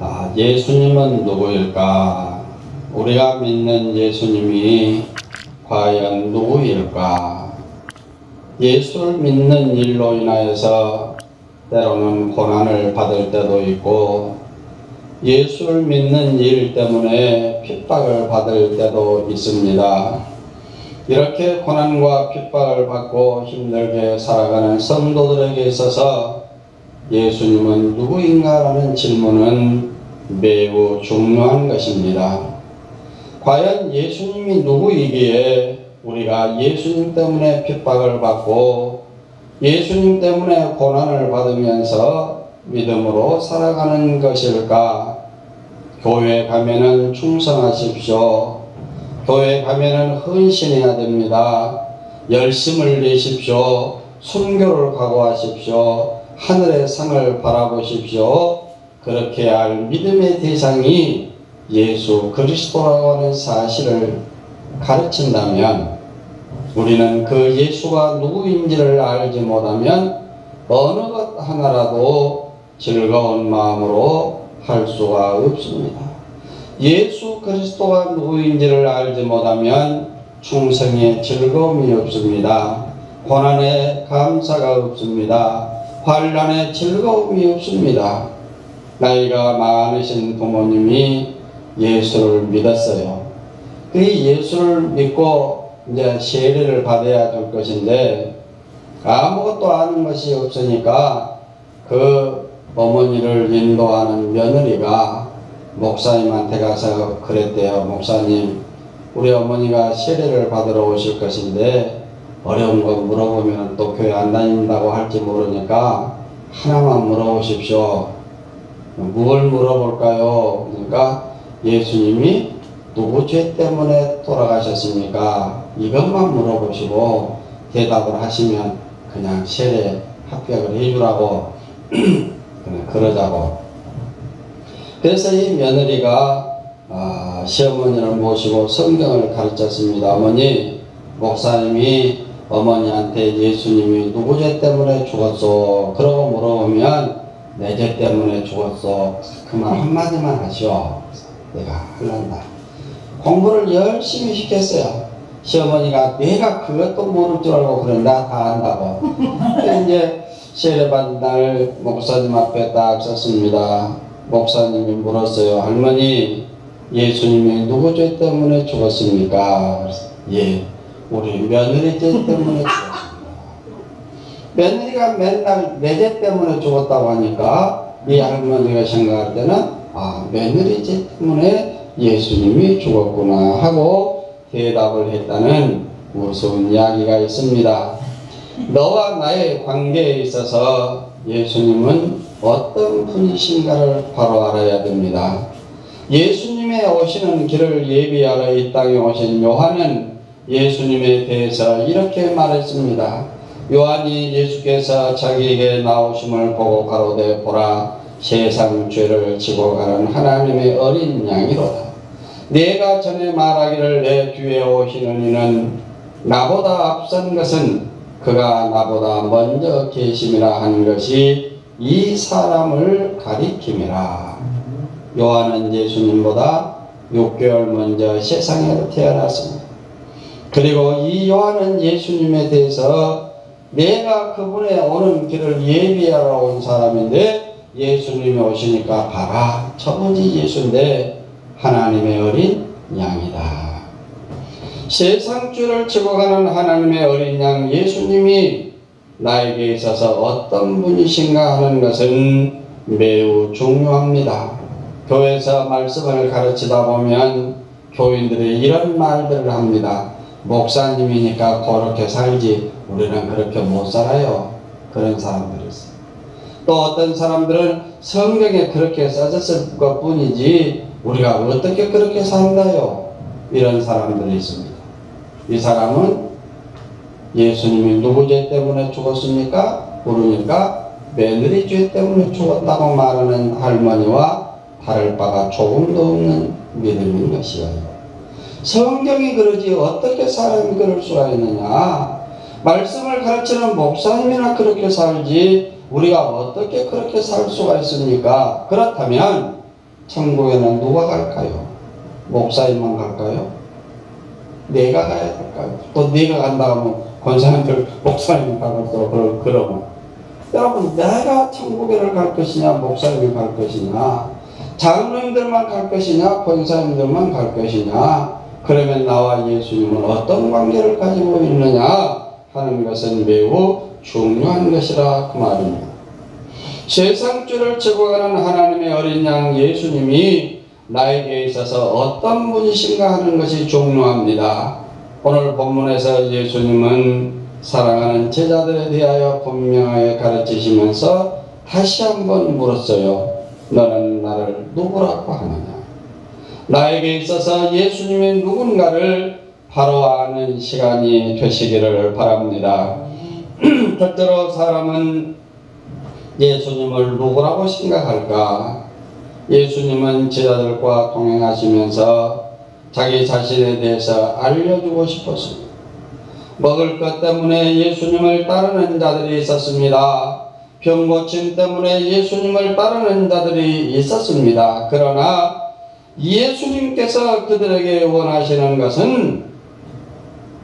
아, 예수님은 누구일까? 우리가 믿는 예수님이 과연 누구일까? 예수를 믿는 일로 인하여서 때로는 고난을 받을 때도 있고 예수를 믿는 일 때문에 핍박을 받을 때도 있습니다. 이렇게 고난과 핍박을 받고 힘들게 살아가는 성도들에게 있어서 예수님은 누구인가라는 질문은 매우 중요한 것입니다. 과연 예수님이 누구이기에 우리가 예수님 때문에 핍박을 받고 예수님 때문에 고난을 받으면서 믿음으로 살아가는 것일까? 교회 가면은 충성하십시오. 교회 가면은 헌신해야 됩니다. 열심을 내십시오. 순교를 각오하십시오. 하늘의 상을 바라보십시오. 그렇게 할 믿음의 대상이 예수 그리스도라고 하는 사실을 가르친다면 우리는 그 예수가 누구인지를 알지 못하면 어느 것 하나라도 즐거운 마음으로 할 수가 없습니다. 예수 그리스도가 누구인지를 알지 못하면 충성에 즐거움이 없습니다. 고난에 감사가 없습니다. 환란에 즐거움이 없습니다. 나이가 많으신 부모님이 예수를 믿었어요. 그 예수를 믿고 이제 세례를 받아야 될 것인데 아무것도 아는 것이 없으니까 그 어머니를 인도하는 며느리가 목사님한테 가서 그랬대요. 목사님, 우리 어머니가 세례를 받으러 오실 것인데 어려운 거 물어보면 또 교회 안 다닌다고 할지 모르니까 하나만 물어보십시오. 뭘 물어볼까요? 그러니까 예수님이 누구 죄 때문에 돌아가셨습니까? 이것만 물어보시고 대답을 하시면 그냥 세례 합격을 해주라고 그러자고. 그래서 이 며느리가 아, 시어머니를 모시고 성경을 가르쳤습니다. 어머니, 목사님이 어머니한테 예수님이 누구 죄 때문에 죽었어? 그러고 물어보면 내 죄 때문에 죽었어. 그말 한마디만 하시오. 내가 할란다. 공부를 열심히 시켰어요. 시어머니가 내가 그것도 모를 줄 알고 그래 나다 안다고. 이제 세례받은 날 목사님 앞에 딱 섰습니다. 목사님이 물었어요. 할머니 예수님이 누구 죄 때문에 죽었습니까? 예 우리 며느리 죄 때문에 죽었습니다. 며느리가 맨날 내죄 때문에 죽었다고 하니까 이 할머니가 생각할 때는 아 며느리 죄 때문에 예수님이 죽었구나 하고 대답을 했다는 무서운 이야기가 있습니다. 너와 나의 관계에 있어서 예수님은 어떤 분이신가를 바로 알아야 됩니다. 예수님의 오시는 길을 예비하러 이 땅에 오신 요한은 예수님에 대해서 이렇게 말했습니다. 요한이 예수께서 자기에게 나오심을 보고 가로되 보라 세상 죄를 지고 가는 하나님의 어린 양이로다. 내가 전에 말하기를 내 뒤에 오시는 이는 나보다 앞선 것은 그가 나보다 먼저 계심이라 하는 것이 이 사람을 가리킴이라. 요한은 예수님보다 6개월 먼저 세상에 태어났습니다. 그리고 이 요한은 예수님에 대해서 내가 그분의 오는 길을 예비하러 온 사람인데 예수님이 오시니까 봐라 저분이 예수인데 하나님의 어린 양이다. 세상 죄를 지고 가는 하나님의 어린 양 예수님이 나에게 있어서 어떤 분이신가 하는 것은 매우 중요합니다. 교회에서 말씀을 가르치다 보면 교인들이 이런 말들을 합니다. 목사님이니까 그렇게 살지 우리는 그렇게 못 살아요. 그런 사람들이 있어요. 또 어떤 사람들은 성경에 그렇게 써졌을 것 뿐이지 우리가 어떻게 그렇게 산다요? 이런 사람들이 있습니다. 이 사람은 예수님이 누구 죄 때문에 죽었습니까? 모르니까 며느리 죄 때문에 죽었다고 말하는 할머니와 다를 바가 조금도 없는 믿음인 것이에요. 성경이 그러지 어떻게 사람이 그럴 수가 있느냐? 말씀을 가르치는 목사님이나 그렇게 살지 우리가 어떻게 그렇게 살 수가 있습니까? 그렇다면 천국에는 누가 갈까요? 목사님만 갈까요? 내가 가야 될까요? 또 네가 간다 하면 권사님들 목사님 가고 그러면 여러분 내가 천국에를 갈 것이냐 목사님이 갈 것이냐 장로님들만 갈 것이냐 권사님들만 갈 것이냐 그러면 나와 예수님은 어떤 관계를 가지고 있느냐 하는 것은 매우 중요한 것이라 그 말입니다. 세상 줄을 지고가는 하나님의 어린 양 예수님이 나에게 있어서 어떤 분이신가 하는 것이 중요합니다. 오늘 본문에서 예수님은 사랑하는 제자들에 대하여 분명하게 가르치시면서 다시 한번 물었어요. 너는 나를 누구라고 하느냐? 나에게 있어서 예수님이 누군가를 바로 아는 시간이 되시기를 바랍니다. 첫째로 사람은 예수님을 누구라고 생각할까? 예수님은 제자들과 동행하시면서 자기 자신에 대해서 알려주고 싶었습니다. 먹을 것 때문에 예수님을 따르는 자들이 있었습니다. 병 고침 때문에 예수님을 따르는 자들이 있었습니다. 그러나 예수님께서 그들에게 원하시는 것은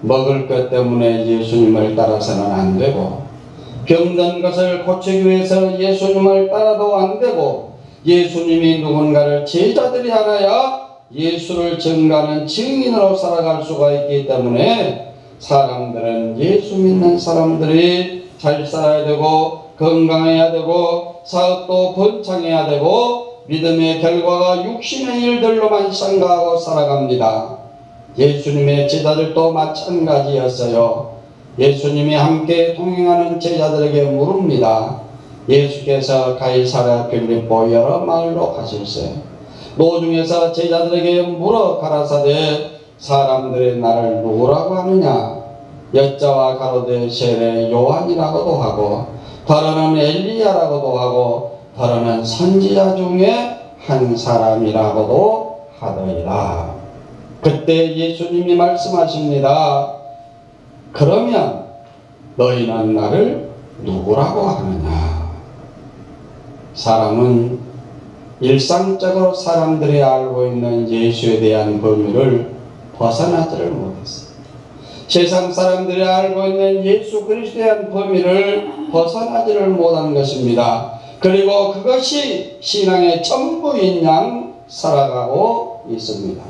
먹을 것 때문에 예수님을 따라서는 안 되고 병든 것을 고치기 위해서 예수님을 따라도 안 되고 예수님이 누군가를 제자들이 알아야 예수를 증가하는 증인으로 살아갈 수가 있기 때문에 사람들은 예수 믿는 사람들이 잘 살아야 되고 건강해야 되고 사업도 번창해야 되고 믿음의 결과가 육신의 일들로만 생각하고 살아갑니다. 예수님의 제자들도 마찬가지였어요. 예수님이 함께 동행하는 제자들에게 물읍니다. 예수께서 가이사랴 빌립보 여러 마을로 가실세. 노중에서 제자들에게 물어 가라사대 사람들이 나를 누구라고 하느냐? 여자와 가로되 세례 요한이라고도 하고 더러는 엘리야라고도 하고 더러는 선지자 중에 한 사람이라고도 하더이다. 그때 예수님이 말씀하십니다. 그러면 너희는 나를 누구라고 하느냐? 사람은 일상적으로 사람들이 알고 있는 예수에 대한 범위를 벗어나지를 못했어요. 세상 사람들이 알고 있는 예수 그리스도에 대한 범위를 벗어나지를 못한 것입니다. 그리고 그것이 신앙의 전부인 양 살아가고 있습니다.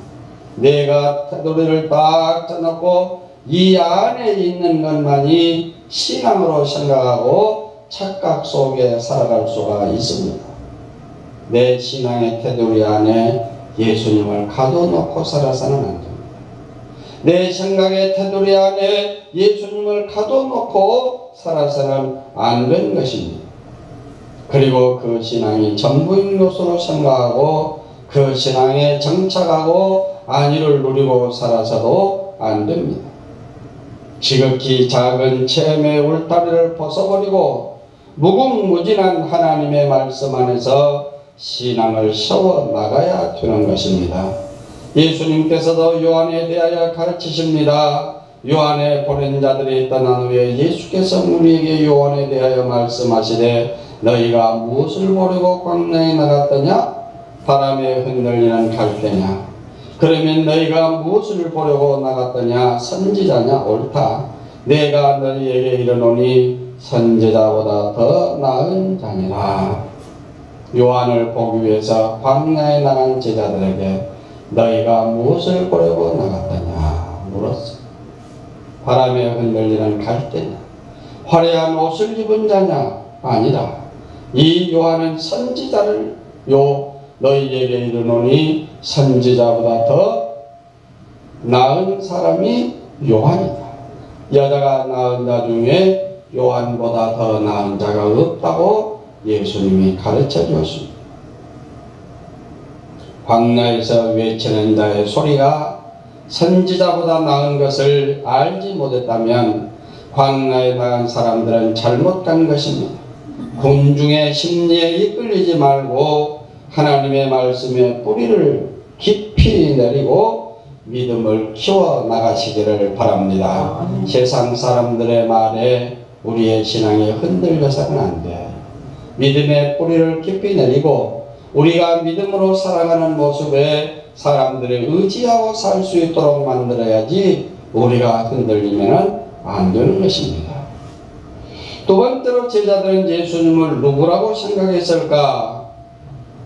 내가 테두리를 딱 쳐놓고 이 안에 있는 것만이 신앙으로 생각하고 착각 속에 살아갈 수가 있습니다. 내 신앙의 테두리 안에 예수님을 가둬놓고 살아서는 안 됩니다. 내 생각의 테두리 안에 예수님을 가둬놓고 살아서는 안 되는 것입니다. 그리고 그 신앙이 전부인 것으로 생각하고 그 신앙에 정착하고 안위를 누리고 살아서도 안 됩니다. 지극히 작은 체험의 울타리를 벗어버리고 무궁무진한 하나님의 말씀 안에서 신앙을 세워 나가야 되는 것입니다. 예수님께서도 요한에 대하여 가르치십니다. 요한의 보낸 자들이 떠난 후에 예수께서 우리에게 요한에 대하여 말씀하시되 너희가 무엇을 보려고 광야에 나갔더냐? 바람에 흔들리는 갈대냐? 그러면 너희가 무엇을 보려고 나갔더냐? 선지자냐? 옳다. 내가 너희에게 이르노니 선지자보다 더 나은 자니라. 요한을 보기 위해서 광야에 나간 제자들에게 너희가 무엇을 보려고 나갔더냐? 물었어. 바람에 흔들리는 갈대냐? 화려한 옷을 입은 자냐? 아니라. 이 요한은 선지자를 요 너희에게 이르노니 선지자보다 더 나은 사람이 요한이다. 여자가 낳은 자 중에 요한보다 더 나은 자가 없다고 예수님이 가르쳐 주었습니다. 광야에서 외치는 자의 소리가 선지자보다 나은 것을 알지 못했다면 광야에 나간 사람들은 잘못 간 것입니다. 군중의 심리에 이끌리지 말고 하나님의 말씀에 뿌리를 깊이 내리고 믿음을 키워 나가시기를 바랍니다. 세상 사람들의 말에 우리의 신앙이 흔들려서는 안 돼. 믿음의 뿌리를 깊이 내리고 우리가 믿음으로 살아가는 모습에 사람들이 의지하고 살 수 있도록 만들어야지 우리가 흔들리면 안 되는 것입니다. 두 번째로 제자들은 예수님을 누구라고 생각했을까?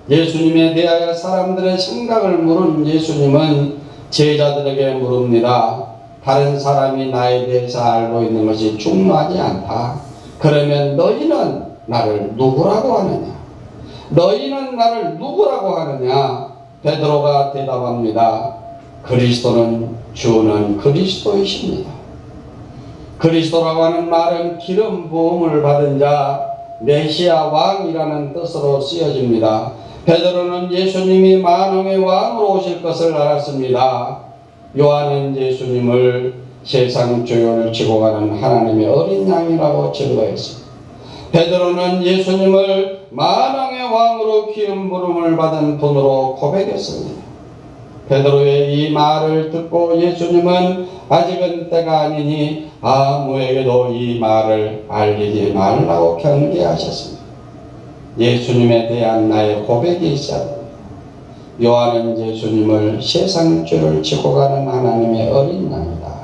예수님에 대하여 사람들의 생각을 물은 예수님은 제자들에게 물습니다. 다른 사람이 나에 대해서 알고 있는 것이 중요하지 않다. 그러면 너희는 나를 누구라고 하느냐? 너희는 나를 누구라고 하느냐? 베드로가 대답합니다. 그리스도는 주는 그리스도이십니다. 그리스도라고 하는 말은 기름 부음을 받은 자 메시아 왕이라는 뜻으로 쓰여집니다. 베드로는 예수님이 만왕의 왕으로 오실 것을 알았습니다. 요한은 예수님을 세상 조연을 지고 가는 하나님의 어린 양이라고 증거했습니다. 베드로는 예수님을 만왕 의 왕으로 기름 부름을 받은 분으로 고백했습니다. 베드로의 이 말을 듣고 예수님은 아직은 때가 아니니 아무에게도 이 말을 알리지 말라고 경계하셨습니다. 예수님에 대한 나의 고백이 있었습니다. 요한은 예수님을 세상 죄를 지고 가는 하나님의 어린 양이다.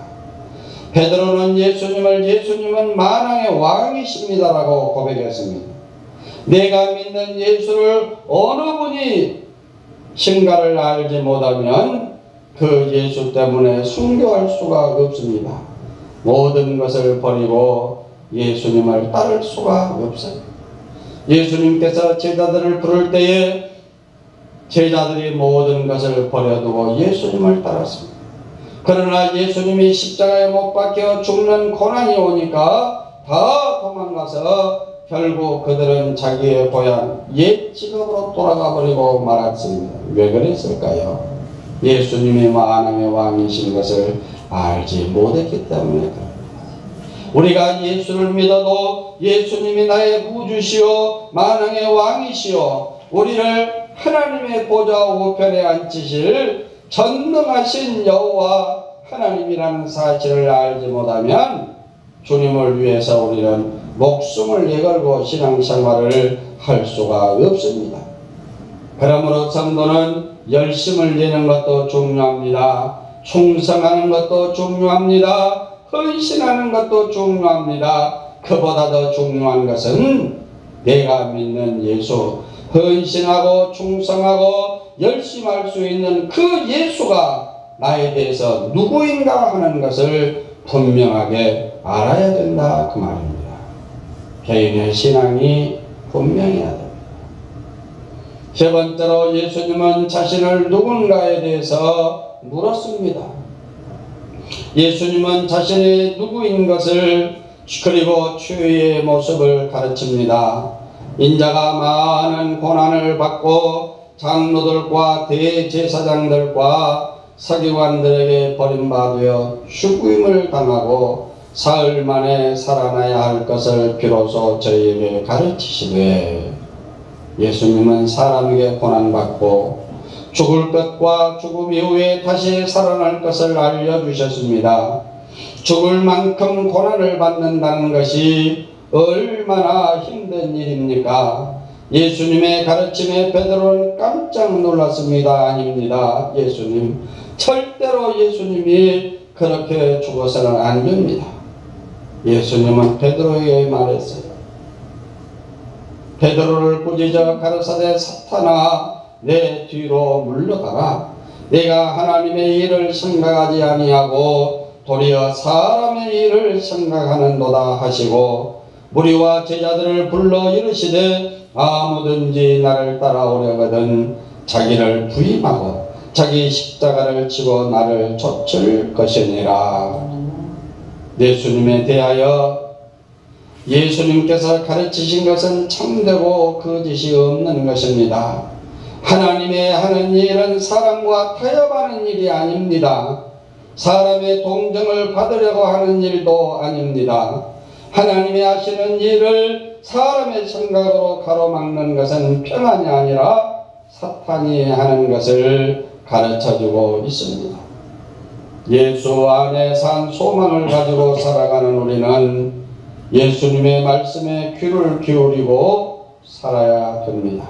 베드로는 예수님을 예수님은 만왕의 왕이십니다라고 고백했습니다. 내가 믿는 예수를 어느 분이 신가를 알지 못하면 그 예수 때문에 순교할 수가 없습니다. 모든 것을 버리고 예수님을 따를 수가 없어요. 예수님께서 제자들을 부를 때에 제자들이 모든 것을 버려두고 예수님을 따랐습니다. 그러나 예수님이 십자가에 못 박혀 죽는 고난이 오니까 다 도망가서 결국 그들은 자기의 고향 옛 직업으로 돌아가 버리고 말았습니다. 왜 그랬을까요? 예수님이 만왕의 왕이신 것을 알지 못했기 때문에. 우리가 예수를 믿어도 예수님이 나의 구주시오 만왕의 왕이시오 우리를 하나님의 보좌 우편에 앉히실 전능하신 여호와 하나님이라는 사실을 알지 못하면 주님을 위해서 우리는 목숨을 내걸고 신앙생활을 할 수가 없습니다. 그러므로 성도는 열심을 내는 것도 중요합니다. 충성하는 것도 중요합니다. 헌신하는 것도 중요합니다. 그보다 더 중요한 것은 내가 믿는 예수, 헌신하고 충성하고 열심할 수 있는 그 예수가 나에 대해서 누구인가 하는 것을 분명하게 알아야 된다 그 말입니다. 개인의 신앙이 분명해야 됩니다. 세 번째로 예수님은 자신을 누군가에 대해서 물었습니다. 예수님은 자신이 누구인 것을 그리고 주의 모습을 가르칩니다. 인자가 많은 고난을 받고 장로들과 대제사장들과 서기관들에게 버림받으여 죽임을 당하고 사흘 만에 살아나야 할 것을 비로소 저희에게 가르치시되 예수님은 사람에게 고난받고 죽을 것과 죽음 이후에 다시 살아날 것을 알려주셨습니다. 죽을 만큼 고난을 받는다는 것이 얼마나 힘든 일입니까? 예수님의 가르침에 베드로는 깜짝 놀랐습니다. 아닙니다. 예수님. 절대로 예수님이 그렇게 죽어서는 안 됩니다. 예수님은 베드로에게 말했어요. 베드로를 꾸짖어 가르사대 사탄아 내 뒤로 물러가라. 내가 하나님의 일을 생각하지 아니하고 도리어 사람의 일을 생각하는도다 하시고 무리와 제자들을 불러 이르시되 아무든지 나를 따라오려거든 자기를 부임하고 자기 십자가를 지고 나를 좇을 것이니라. 예수님에 대하여 예수님께서 가르치신 것은 참되고 거짓이 없는 것입니다. 하나님의 하는 일은 사람과 타협하는 일이 아닙니다. 사람의 동정을 받으려고 하는 일도 아닙니다. 하나님이 하시는 일을 사람의 생각으로 가로막는 것은 평안이 아니라 사탄이 하는 것을 가르쳐주고 있습니다. 예수 안에 산 소망을 가지고 살아가는 우리는 예수님의 말씀에 귀를 기울이고 살아야 됩니다.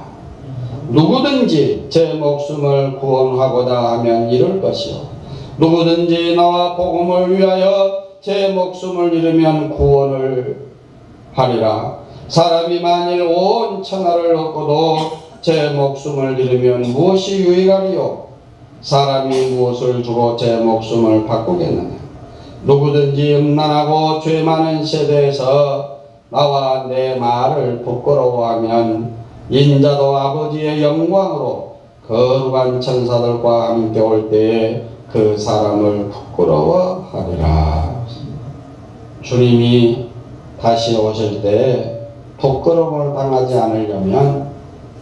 누구든지 제 목숨을 구원하고자 하면 잃을 것이요. 누구든지 나와 복음을 위하여 제 목숨을 잃으면 구원을 하리라. 사람이 만일 온 천하를 얻고도 제 목숨을 잃으면 무엇이 유익하리요 사람이 무엇을 주고 제 목숨을 바꾸겠느냐 누구든지 음란하고 죄 많은 세대에서 나와 내 말을 부끄러워하면 인자도 아버지의 영광으로 거룩한 천사들과 함께 올 때에 그 사람을 부끄러워하리라. 주님이 다시 오실 때 부끄러움을 당하지 않으려면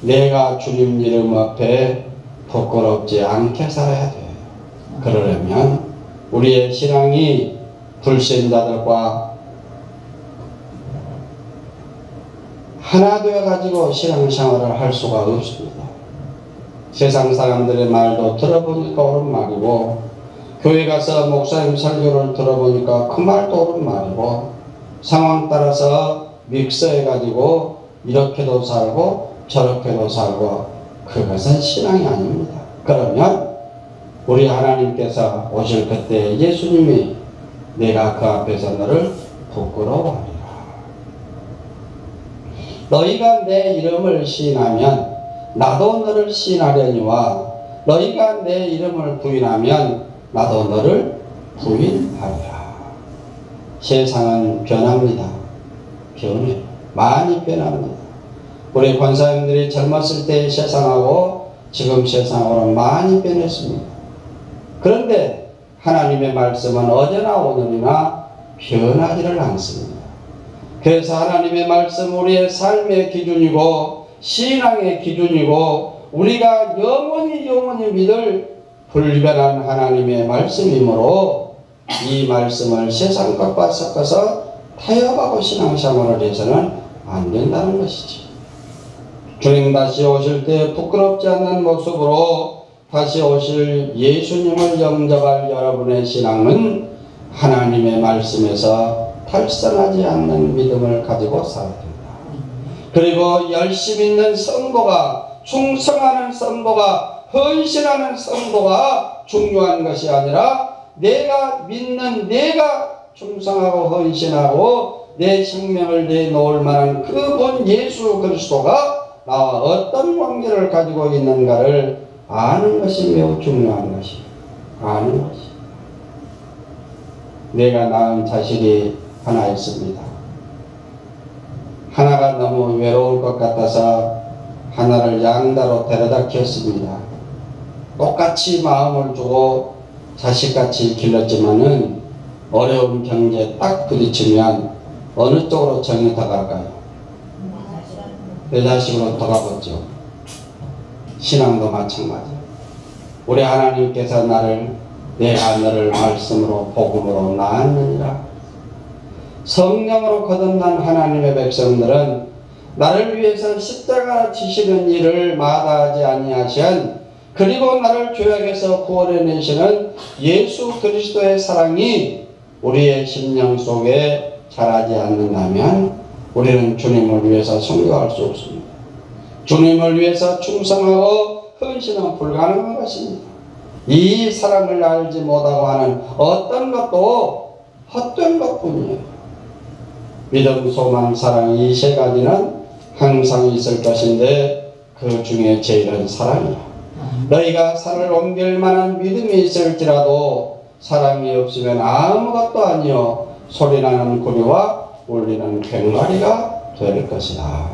내가 주님 이름 앞에 부끄럽지 않게 살아야 돼요. 그러려면 우리의 신앙이 불신자들과 하나 되어 가지고 신앙생활을 할 수가 없습니다. 세상 사람들의 말도 들어보니까 옳은 말이고 교회 가서 목사님 설교를 들어보니까 그 말도 옳은 말이고 상황 따라서 믹서해 가지고 이렇게도 살고 저렇게도 살고 그것은 신앙이 아닙니다. 그러면 우리 하나님께서 오실 그때 예수님이 내가 그 앞에서 너를 부끄러워하리라. 너희가 내 이름을 시인하면 나도 너를 시인하려니와 너희가 내 이름을 부인하면 나도 너를 부인하리라. 세상은 변합니다. 변해. 많이 변합니다. 우리 권사님들이 젊었을 때의 세상하고 지금 세상하고는 많이 변했습니다. 그런데 하나님의 말씀은 어제나 오늘이나 변하지를 않습니다. 그래서 하나님의 말씀 우리의 삶의 기준이고 신앙의 기준이고 우리가 영원히 영원히 믿을 불변한 하나님의 말씀이므로 이 말씀을 세상 것과 섞어서 타협하고 신앙생활을 해서는 안 된다는 것이지. 주님 다시 오실 때 부끄럽지 않는 모습으로 다시 오실 예수님을 영접할 여러분의 신앙은 하나님의 말씀에서 탈선하지 않는 믿음을 가지고 살아야 된다. 그리고 열심 있는 성도가 충성하는 성도가 헌신하는 성도가 중요한 것이 아니라 내가 믿는 내가 충성하고 헌신하고 내 생명을 내놓을 만한 그 본 예수 그리스도가 어떤 관계를 가지고 있는가를 아는 것이 매우 중요한 것이 아는 것이 내가 낳은 자식이 하나 있습니다. 하나가 너무 외로울 것 같아서 하나를 양다로 데려다 키웠습니다. 똑같이 마음을 주고 자식같이 길렀지만은 어려운 경제에 딱 부딪히면 어느 쪽으로 정이 더 갈까요? 내더 가겠죠. 신앙도 마찬가지. 우리 하나님께서 나를 내가 너를 말씀으로 복음으로 낳았느니라. 성령으로 거듭난 하나님의 백성들은 나를 위해서 십자가 지시는 일을 마다하지 아니하시한 그리고 나를 죄악에서 구원해 내시는 예수 그리스도의 사랑이 우리의 심령 속에 자라지 않는다면 우리는 주님을 위해서 성교할 수 없습니다. 주님을 위해서 충성하고 헌신은 불가능한 것입니다. 이 사랑을 알지 못하고 하는 어떤 것도 헛된 것뿐이에요. 믿음, 소망, 사랑 이 세 가지는 항상 있을 것인데 그 중에 제일은 사랑이야. 너희가 산을 옮길 만한 믿음이 있을지라도 사랑이 없으면 아무것도 아니요 소리나는 구리와 울리는 괭마리가 될 것이다.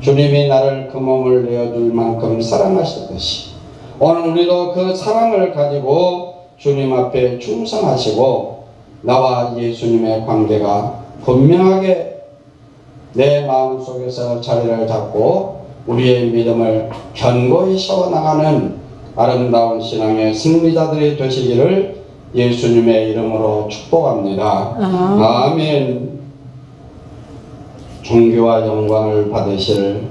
주님이 나를 그 몸을 내어줄 만큼 사랑하셨듯이 오늘 우리도 그 사랑을 가지고 주님 앞에 충성하시고 나와 예수님의 관계가 분명하게 내 마음속에서 자리를 잡고 우리의 믿음을 견고히 세워나가는 아름다운 신앙의 승리자들이 되시기를 예수님의 이름으로 축복합니다. 아. 아멘. 종교와 영광을 받으실